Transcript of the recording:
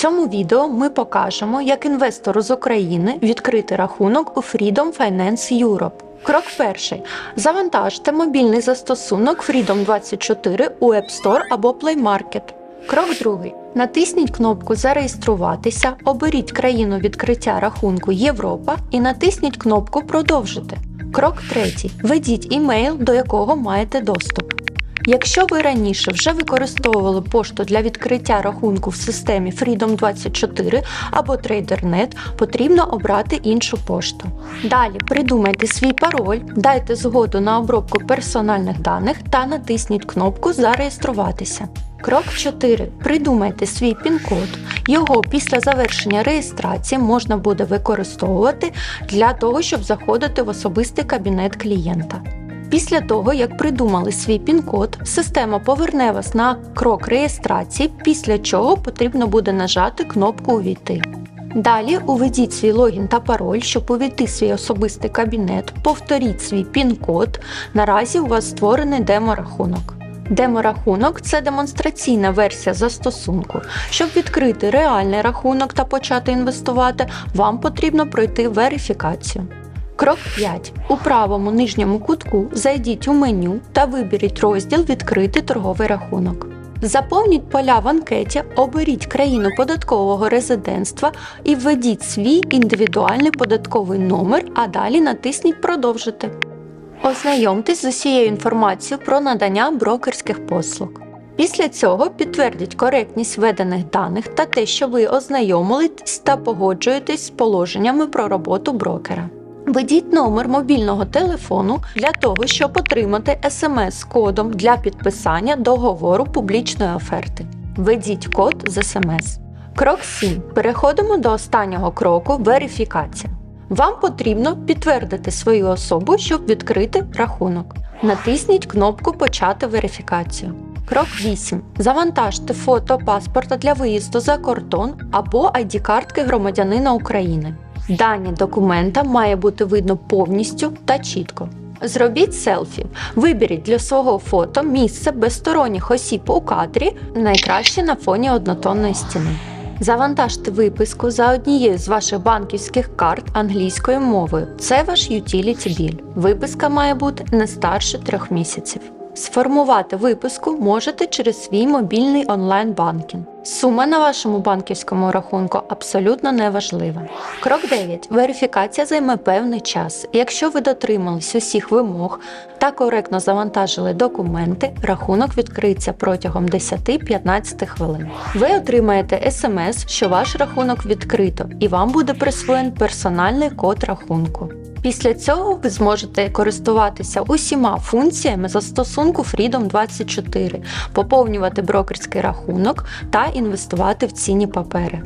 цьому відео ми покажемо, як інвестору з України відкрити рахунок у Freedom Finance Europe. Крок перший. Завантажте мобільний застосунок Freedom 24 у App Store або Play Market. Крок другий. Натисніть кнопку Зареєструватися, оберіть країну відкриття рахунку Європа і натисніть кнопку Продовжити. Крок третій. Введіть імейл, до якого маєте доступ. Якщо ви раніше вже використовували пошту для відкриття рахунку в системі Freedom24 або TraderNet, потрібно обрати іншу пошту. Далі придумайте свій пароль, дайте згоду на обробку персональних даних та натисніть кнопку Зареєструватися. Крок 4. Придумайте свій пін-код. Його після завершення реєстрації можна буде використовувати для того, щоб заходити в особистий кабінет клієнта. Після того, як придумали свій пін-код, система поверне вас на крок реєстрації, після чого потрібно буде нажати кнопку Увійти. Далі уведіть свій логін та пароль, щоб увійти свій особистий кабінет, повторіть свій пін-код. Наразі у вас створений демо-рахунок. Демо-рахунок це демонстраційна версія застосунку. Щоб відкрити реальний рахунок та почати інвестувати, вам потрібно пройти верифікацію. Крок 5. У правому нижньому кутку зайдіть у меню та виберіть розділ Відкрити торговий рахунок. Заповніть поля в анкеті, оберіть країну податкового резидентства і введіть свій індивідуальний податковий номер, а далі натисніть Продовжити. Ознайомтесь з усією інформацією про надання брокерських послуг. Після цього підтвердіть коректність введених даних та те, що ви ознайомились та погоджуєтесь з положеннями про роботу брокера. Введіть номер мобільного телефону для того, щоб отримати смс з кодом для підписання договору публічної оферти. Введіть код з смс. Крок 7. Переходимо до останнього кроку верифікація. Вам потрібно підтвердити свою особу, щоб відкрити рахунок. Натисніть кнопку Почати верифікацію. Крок 8. Завантажте фото паспорта для виїзду за кордон або ID-картки громадянина України. Дані документа має бути видно повністю та чітко. Зробіть селфі. Виберіть для свого фото місце без сторонніх осіб у кадрі, найкраще на фоні однотонної стіни. Завантажте виписку за однією з ваших банківських карт англійською мовою. Це ваш utility bill. Виписка має бути не старше трьох місяців. Сформувати виписку можете через свій мобільний онлайн-банкінг. Сума на вашому банківському рахунку абсолютно не важлива. Крок 9. Верифікація займе певний час. Якщо ви дотримались усіх вимог та коректно завантажили документи, рахунок відкриється протягом 10-15 хвилин. Ви отримаєте смс, що ваш рахунок відкрито, і вам буде присвоєн персональний код рахунку. Після цього ви зможете користуватися усіма функціями застосунку Freedom 24, поповнювати брокерський рахунок та інвестувати в цінні папери.